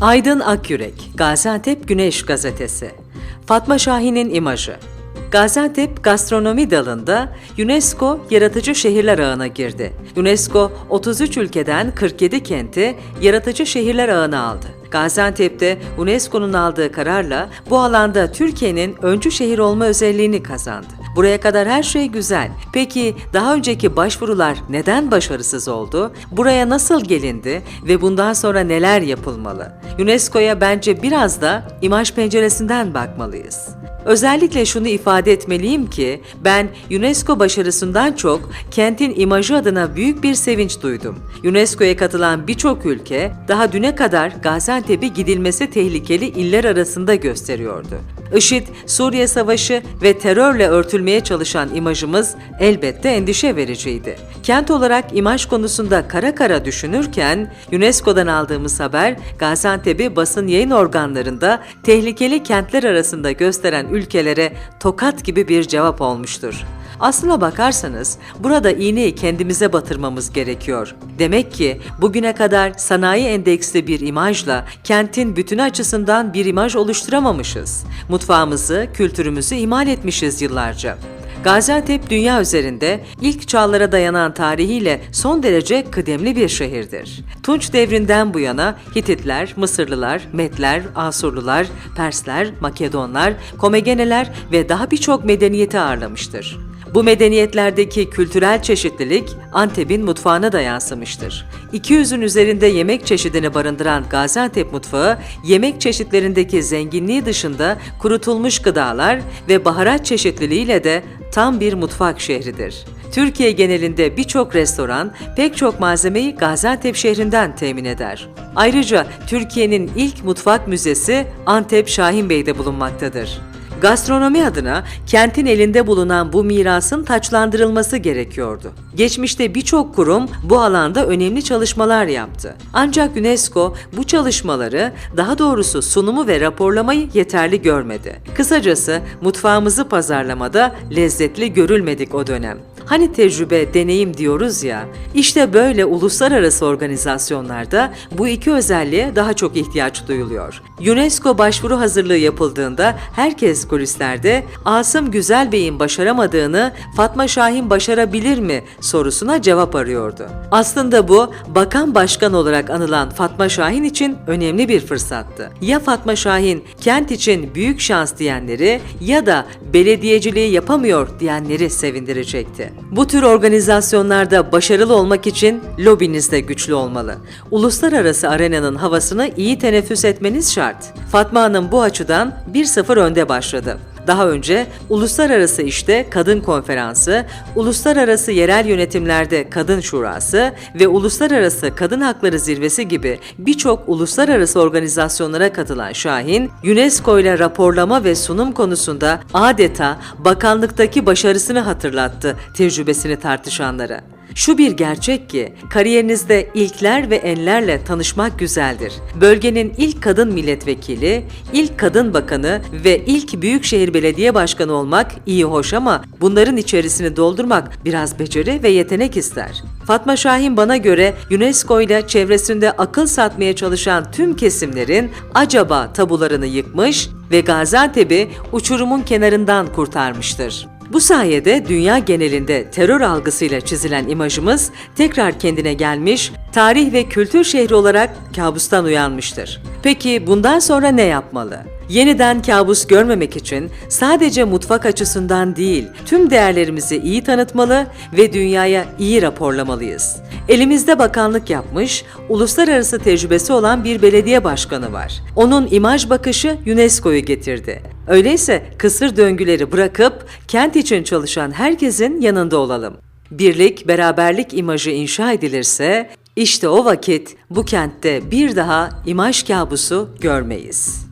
Aydın Akyürek, Gaziantep Güneş Gazetesi. Fatma Şahin'in imajı. Gaziantep gastronomi dalında UNESCO Yaratıcı Şehirler Ağı'na girdi. UNESCO 33 ülkeden 47 kenti Yaratıcı Şehirler Ağı'na aldı. Gaziantep'te UNESCO'nun aldığı kararla bu alanda Türkiye'nin öncü şehir olma özelliğini kazandı. Buraya kadar her şey güzel. Peki daha önceki başvurular neden başarısız oldu? Buraya nasıl gelindi ve bundan sonra neler yapılmalı? UNESCO'ya bence biraz da imaj penceresinden bakmalıyız. Özellikle şunu ifade etmeliyim ki ben UNESCO başarısından çok kentin imajı adına büyük bir sevinç duydum. UNESCO'ya katılan birçok ülke daha düne kadar Gaziantep'i gidilmesi tehlikeli iller arasında gösteriyordu. IŞİD, Suriye Savaşı ve terörle örtülmeye çalışan imajımız elbette endişe vericiydi. Kent olarak imaj konusunda kara kara düşünürken UNESCO'dan aldığımız haber Gaziantep'i basın yayın organlarında tehlikeli kentler arasında gösteren ülkelere tokat gibi bir cevap olmuştur. Aslına bakarsanız burada iğneyi kendimize batırmamız gerekiyor. Demek ki bugüne kadar sanayi endeksli bir imajla kentin bütünü açısından bir imaj oluşturamamışız. Mutfağımızı, kültürümüzü ihmal etmişiz yıllarca. Gaziantep dünya üzerinde ilk çağlara dayanan tarihiyle son derece kıdemli bir şehirdir. Tunç devrinden bu yana Hititler, Mısırlılar, Metler, Asurlular, Persler, Makedonlar, Komegeneler ve daha birçok medeniyeti ağırlamıştır. Bu medeniyetlerdeki kültürel çeşitlilik Antep'in mutfağına da yansımıştır. 200'ün üzerinde yemek çeşidini barındıran Gaziantep mutfağı, yemek çeşitlerindeki zenginliği dışında kurutulmuş gıdalar ve baharat çeşitliliğiyle de tam bir mutfak şehridir. Türkiye genelinde birçok restoran pek çok malzemeyi Gaziantep şehrinden temin eder. Ayrıca Türkiye'nin ilk mutfak müzesi Antep Şahinbey'de bulunmaktadır. Gastronomi adına kentin elinde bulunan bu mirasın taçlandırılması gerekiyordu. Geçmişte birçok kurum bu alanda önemli çalışmalar yaptı. Ancak UNESCO bu çalışmaları, daha doğrusu sunumu ve raporlamayı yeterli görmedi. Kısacası mutfağımızı pazarlamada lezzetli görülmedik o dönem. Hani tecrübe, deneyim diyoruz ya, işte böyle uluslararası organizasyonlarda bu iki özelliğe daha çok ihtiyaç duyuluyor. UNESCO başvuru hazırlığı yapıldığında herkes kulislerde Asım Güzel Bey'in başaramadığını Fatma Şahin başarabilir mi sorusuna cevap arıyordu. Aslında bu bakan başkan olarak anılan Fatma Şahin için önemli bir fırsattı. Ya Fatma Şahin kent için büyük şans diyenleri ya da belediyeciliği yapamıyor diyenleri sevindirecekti. Bu tür organizasyonlarda başarılı olmak için lobiniz de güçlü olmalı. Uluslararası arenanın havasını iyi teneffüs etmeniz şart. Fatma Hanım bu açıdan 1-0 önde başladı. Daha önce Uluslararası İşte Kadın Konferansı, Uluslararası Yerel Yönetimlerde Kadın Şurası ve Uluslararası Kadın Hakları Zirvesi gibi birçok uluslararası organizasyonlara katılan Şahin, UNESCO ile raporlama ve sunum konusunda adeta bakanlıktaki başarısını hatırlattı tecrübesini tartışanlara. Şu bir gerçek ki kariyerinizde ilkler ve enlerle tanışmak güzeldir. Bölgenin ilk kadın milletvekili, ilk kadın bakanı ve ilk büyükşehir belediye başkanı olmak iyi hoş ama bunların içerisini doldurmak biraz beceri ve yetenek ister. Fatma Şahin bana göre UNESCO ile çevresinde akıl satmaya çalışan tüm kesimlerin acaba tabularını yıkmış ve Gaziantep'i uçurumun kenarından kurtarmıştır. Bu sayede dünya genelinde terör algısıyla çizilen imajımız tekrar kendine gelmiş, tarih ve kültür şehri olarak kabustan uyanmıştır. Peki bundan sonra ne yapmalı? Yeniden kabus görmemek için sadece mutfak açısından değil, tüm değerlerimizi iyi tanıtmalı ve dünyaya iyi raporlamalıyız. Elimizde bakanlık yapmış, uluslararası tecrübesi olan bir belediye başkanı var. Onun imaj bakışı UNESCO'yu getirdi. Öyleyse kısır döngüleri bırakıp kent için çalışan herkesin yanında olalım. Birlik, beraberlik imajı inşa edilirse işte o vakit bu kentte bir daha imaj kabusu görmeyiz.